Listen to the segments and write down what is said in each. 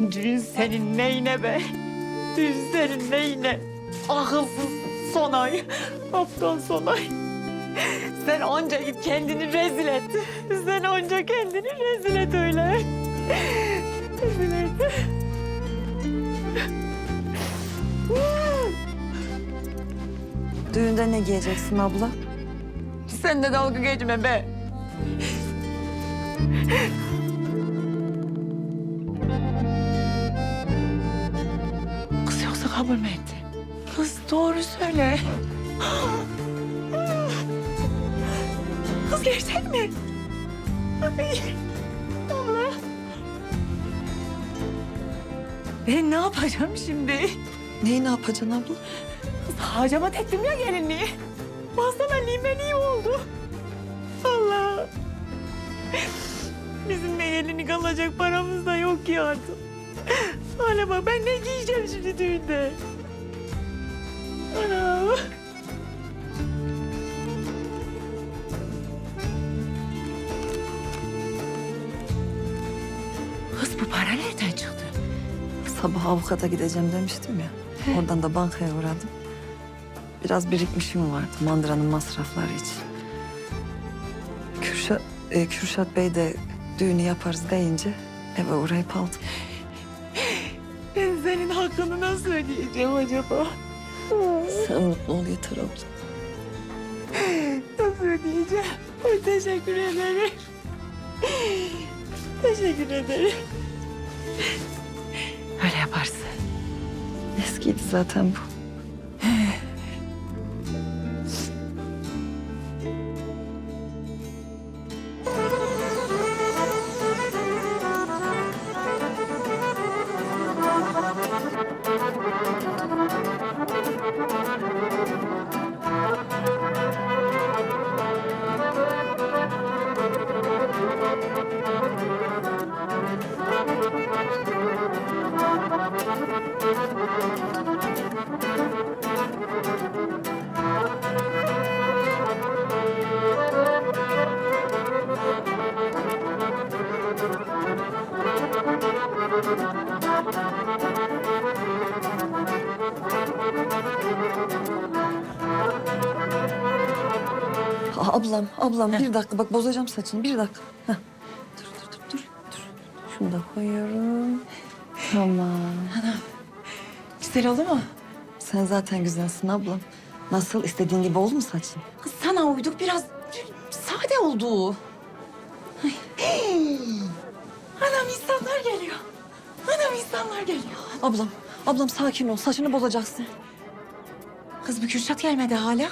Düğün senin neyine be? Düğün senin neyine? Akılsız Sonay. Aptal Sonay. Sen onca git kendini rezil et. Sen onca kendini rezil et öyle. Rezil et. Düğünde ne giyeceksin abla? Sen de dalga geçme be. Kabul mü etti? Kız doğru söyle. Kız gerçek mi? Ay, Allah. Ben ne yapacağım şimdi? Neyi ne yapacaksın abla? Hacamat ettim ya gelinliği. Baksana limen iyi oldu. Allah. Bizim de gelinlik alacak paramız da yok ki artık. Bak ben ne giyeceğim şimdi düğünde? Ana. Kız bu para nereden çıktı? Sabah avukata gideceğim demiştim ya. Oradan da bankaya uğradım. Biraz birikmişim vardı mandıranın masrafları için. Kürşat, e, Kürşat Bey de düğünü yaparız deyince eve uğrayıp aldım. Hakkını nasıl ödeyeceğim acaba? Sen mutlu ol yeter abla. Nasıl ödeyeceğim? Ay, teşekkür ederim. Teşekkür ederim. Öyle yaparsın. Eskiydi zaten bu. Aa, ablam, ablam bir dakika bak bozacağım saçını bir dakika. Heh. Dur, dur, dur, dur, dur. Şunu da koyuyorum. Tamam. Güzel oldu mu? Sen zaten güzelsin ablam. Nasıl istediğin gibi oldu mu saçın? Kız sana uyduk biraz sade oldu. Ay. Anam insanlar geliyor. Anam insanlar geliyor. Ablam, ablam sakin ol. Saçını bozacaksın. Kız bu Kürşat gelmedi hala.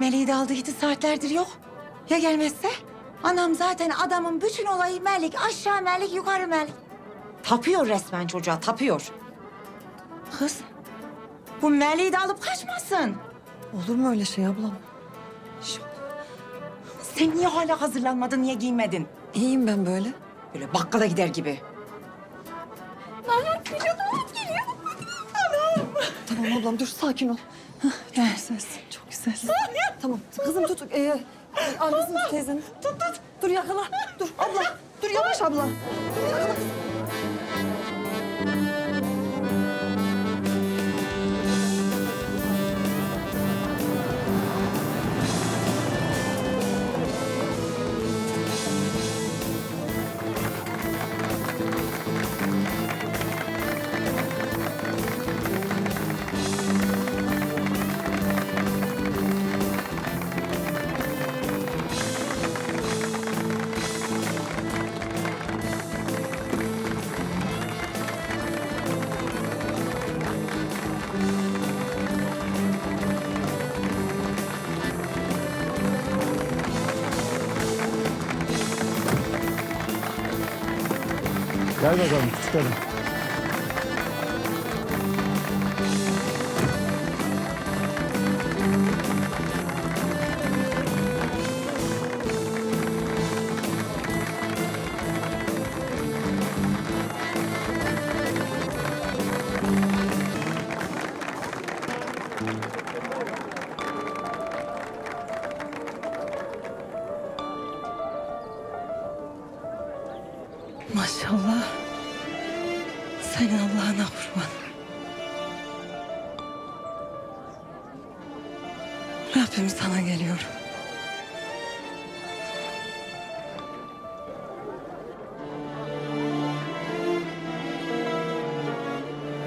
Meleği de aldı gitti saatlerdir yok. Ya gelmezse? Anam zaten adamın bütün olayı Melik. Aşağı Melik, yukarı Melik. Tapıyor resmen çocuğa, tapıyor. Kız Bu Melik'i de alıp kaçmasın. Olur mu öyle şey ablam? Sen niye hala hazırlanmadın, niye giyinmedin? İyiyim ben böyle. Böyle bakkala gider gibi. Tamam ablam dur sakin ol. Hah, çok güzelsin. tamam kızım tut. Ee, annesini tut teyzeni. Tut tut. Dur yakala. Dur abla. Dur yavaş abla. Yakala. Gel bakalım çıkalım. Maşallah. Senin Allah'ına kurban. Rabbim sana geliyorum.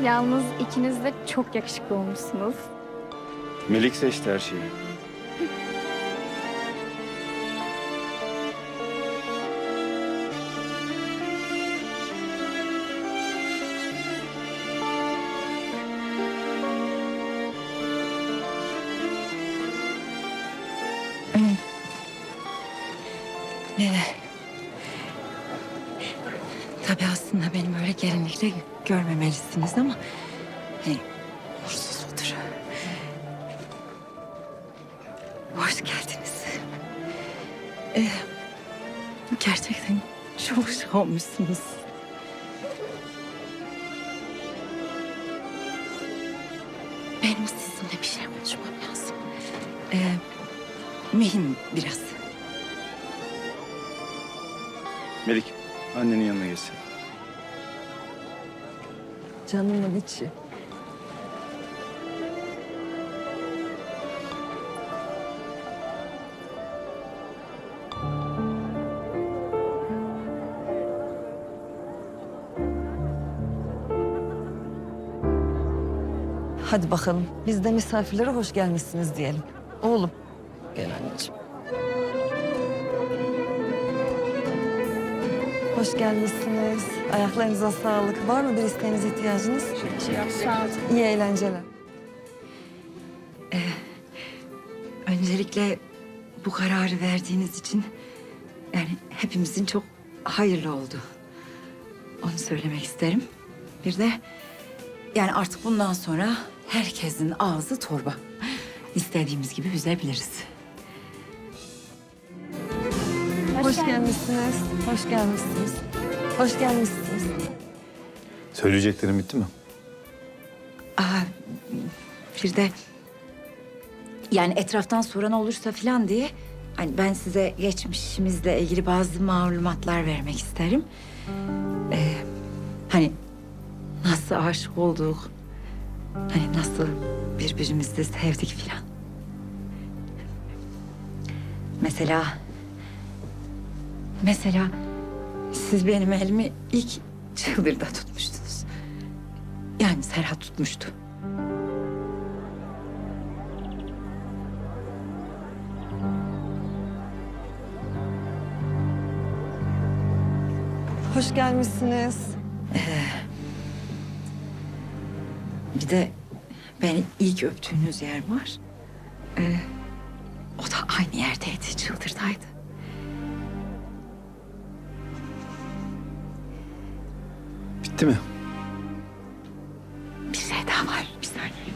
Yalnız ikiniz de çok yakışıklı olmuşsunuz. Melik seçti her şeyi. Ee, tabii aslında beni böyle gelinlikle görmemelisiniz ama... Hani uğursuz odur. Hoş geldiniz. Ee, gerçekten çok şık olmuşsunuz. Benim sizinle bir şey konuşmam lazım. Ee, mühim biraz. Melik, annenin yanına geçsin. Canımın içi. Hadi bakalım. Biz de misafirlere hoş gelmişsiniz diyelim. Oğlum. Gel anneciğim. Hoş gelmişsiniz. Ayaklarınıza sağlık. Var mı bir isteğiniz, ihtiyacınız? İyi eğlenceler. Öncelikle bu kararı verdiğiniz için yani hepimizin çok hayırlı oldu. Onu söylemek isterim. Bir de yani artık bundan sonra herkesin ağzı torba. İstediğimiz gibi yüzebiliriz. Hoş gelmişsiniz. Hoş gelmişsiniz. Hoş gelmişsiniz. Söyleyeceklerim bitti mi? Aa, bir de yani etraftan soran olursa falan diye hani ben size geçmişimizle ilgili bazı malumatlar vermek isterim. Ee, hani nasıl aşık olduk, hani nasıl birbirimizi sevdik filan. Mesela mesela siz benim elimi ilk çıldırda tutmuştunuz. Yani Serhat tutmuştu. Hoş gelmişsiniz. Bir de beni ilk öptüğünüz yer var. Ee, o da aynı yerdeydi, çıldırdaydı. Bitti mi? Bir şey daha var, bir saniye.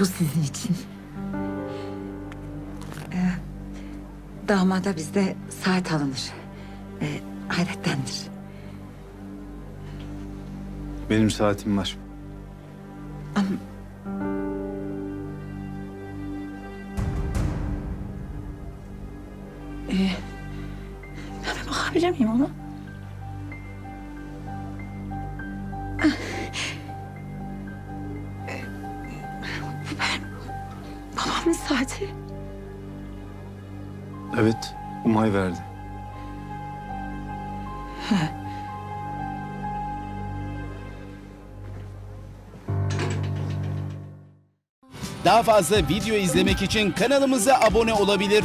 Bu sizin için. Ee, damada bizde saat alınır. Ee, adettendir. Benim saatim var. Ben bir bakabilir miyim ona? Bu ben babamın saati. Evet, Umay verdi. Daha fazla video izlemek için kanalımıza abone olabilir.